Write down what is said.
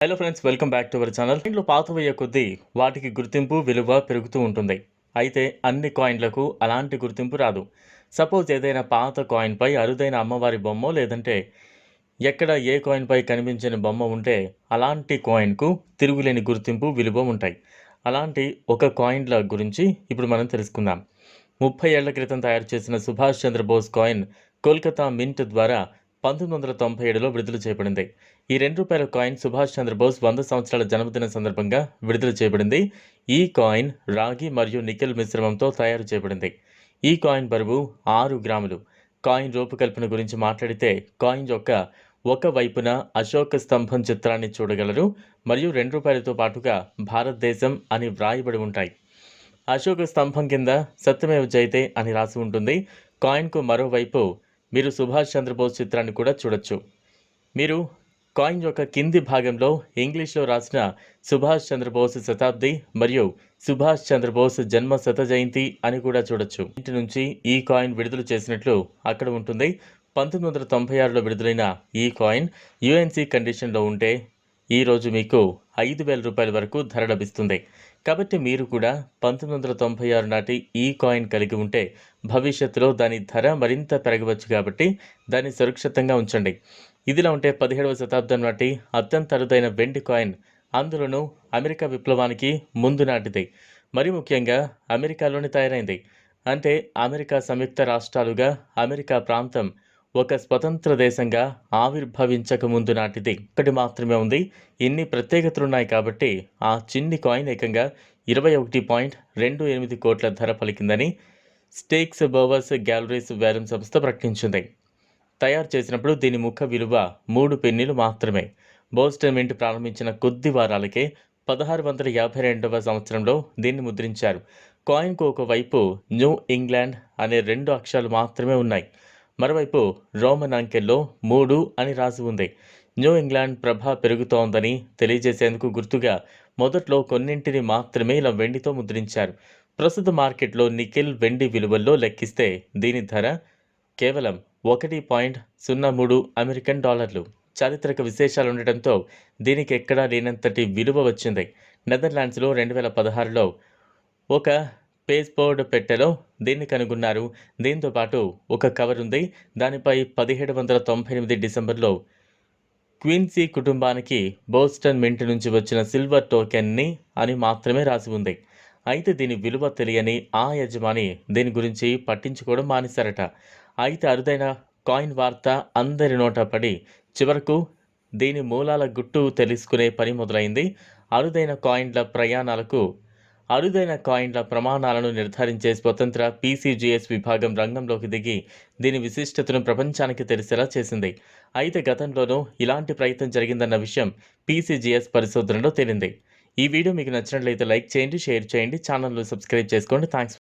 Hello friends welcome back to our channel ఇంట్లో పాతవయ్యే కొద్దీ వాటికి గుర్తింపు విలువ పెరుగుతూ ఉంటుంది. అయితే అన్ని కాయిన్లకు అలాంటి గుర్తింపు రాదు. సపోజ్ ఏదైనా పాత కాయిన్పై అరుదైన అమ్మవారి బొమ్మ లేదంటే ఎక్కడ ఏ కాయిన్పై కనిపించని బొమ్మ ఉంటే అలాంటి కాయిన్కు తిరుగులేని గుర్తింపు విలువ ఉంటాయి. అలాంటి ఒక కాయిన్ల గురించి ఇప్పుడు మనం తెలుసుకుందాం. ముప్పై ఏళ్ళ క్రితం తయారు చేసిన సుభాష్ చంద్రబోస్ కాయిన్ కోల్కతా మింట్ ద్వారా పంతొమ్మిది వందల తొంభై ఏడులో విడుదల చేయబడింది. ఈ రెండు రూపాయల కాయిన్ సుభాష్ చంద్రబోస్ వంద సంవత్సరాల జన్మదిన సందర్భంగా విడుదల చేయబడింది. ఈ కాయిన్ రాగి మరియు నికెల్ మిశ్రమంతో తయారు చేయబడింది. ఈ కాయిన్ బరువు ఆరు గ్రాములు. కాయిన్ రూపకల్పన గురించి మాట్లాడితే కాయిన్ యొక్క ఒక వైపున అశోక స్తంభం చిత్రాన్ని చూడగలరు మరియు రెండు రూపాయలతో పాటుగా భారతదేశం అని వ్రాయబడి ఉంటాయి. అశోక స్తంభం కింద సత్యమేవ జయతే అని రాసి ఉంటుంది. కాయిన్కు మరోవైపు మీరు సుభాష్ చంద్రబోస్ చిత్రాన్ని కూడా చూడొచ్చు. మీరు కాయిన్ యొక్క కింది భాగంలో ఇంగ్లీష్లో రాసిన సుభాష్ చంద్రబోస్ శతాబ్ది మరియు సుభాష్ చంద్రబోస్ జన్మ శత జయంతి అని కూడా చూడొచ్చు. ఇంటి నుంచి ఈ కాయిన్ విడుదల చేసినట్లు అక్కడ ఉంటుంది. పంతొమ్మిది వందల తొంభై ఆరులో విడుదలైన ఈ కాయిన్ యుఎన్సి కండిషన్లో ఉంటే ఈరోజు మీకు ఐదు వేల రూపాయల వరకు ధర లభిస్తుంది. కాబట్టి మీరు కూడా పంతొమ్మిది వందల తొంభై ఆరు నాటి ఈ కాయిన్ కలిగి ఉంటే భవిష్యత్తులో దాని ధర మరింత పెరగవచ్చు కాబట్టి దాన్ని సురక్షితంగా ఉంచండి. ఇదిలా ఉంటే పదిహేడవ శతాబ్దం నాటి అత్యంత అరుదైన వెండి కాయిన్ అందులోనూ అమెరికా విప్లవానికి ముందు నాటిది. మరి ముఖ్యంగా అమెరికాలోని తయారైంది. అంటే అమెరికా సంయుక్త రాష్ట్రాలుగా అమెరికా ప్రాంతం ఒక స్వతంత్ర దేశంగా ఆవిర్భవించక ముందు నాటిది ఒకటి మాత్రమే ఉంది. ఇన్ని ప్రత్యేకతలున్నాయి కాబట్టి ఆ చిన్ని కాయిన్ ఏకంగా ఇరవై ఒకటి పాయింట్ రెండు ఎనిమిది కోట్ల ధర పలికిందని స్టేక్స్ బోవర్స్ గ్యాలరీస్ వేలం సంస్థ ప్రకటించింది. తయారు చేసినప్పుడు దీని ముఖ విలువ మూడు పెన్నీలు మాత్రమే. బోస్టన్ మింట్ ప్రారంభించిన కొద్ది వారాలకే పదహారు వందల యాభై రెండవ సంవత్సరంలో దీన్ని ముద్రించారు. కాయిన్కు ఒకవైపు న్యూ ఇంగ్లాండ్ అనే రెండు అక్షరాలు మాత్రమే ఉన్నాయి. మరోవైపు రోమన్ అంకెల్లో మూడు అని రాసి ఉంది. న్యూ ఇంగ్లాండ్ ప్రభ పెరుగుతోందని తెలియజేసేందుకు గుర్తుగా మొదట్లో కొన్నింటిని మాత్రమే ఇలా వెండితో ముద్రించారు. ప్రస్తుత మార్కెట్లో నికెల్ వెండి విలువల్లో లెక్కిస్తే దీని ధర కేవలం ఒకటి పాయింట్ సున్నా మూడు అమెరికన్ డాలర్లు. చారిత్రక విశేషాలు ఉండటంతో దీనికి ఎక్కడా లేనంతటి విలువ వచ్చింది. నెదర్లాండ్స్లో రెండు వేల పదహారులో ఒక పేస్పోర్డ్ పెట్టెలో దీన్ని కనుగొన్నారు. దీంతో పాటు ఒక కవర్ ఉంది. దానిపై పదిహేడు వందల తొంభై ఎనిమిది డిసెంబర్లో క్వీన్సీ కుటుంబానికి బోస్టన్ మింట్ నుంచి వచ్చిన సిల్వర్ టోకెన్ని అని మాత్రమే రాసి ఉంది. అయితే దీని విలువ తెలియని ఆ యజమాని దీని గురించి పట్టించుకోవడం మానేశారట. అయితే అరుదైన కాయిన్ వార్త అందరి నోట పడి చివరకు దీని మూలాల గుట్టు తెలుసుకునే పని మొదలైంది. అరుదైన కాయిన్ల ప్రయాణాలకు అరుదైన కాయిన్ల ప్రమాణాలను నిర్ధారించే స్వతంత్ర పీసీజీఎస్ విభాగం రంగంలోకి దిగి దీని విశిష్టతను ప్రపంచానికి తెలిసేలా చేసింది. అయితే గతంలోనూ ఇలాంటి ప్రయత్నం జరిగిందన్న విషయం పీసీజీఎస్ పరిశోధనలో తేలింది. ఈ వీడియో మీకు నచ్చినట్లయితే లైక్ చేయండి షేర్ చేయండి ఛానల్ను సబ్స్క్రైబ్ చేసుకోండి. థ్యాంక్స్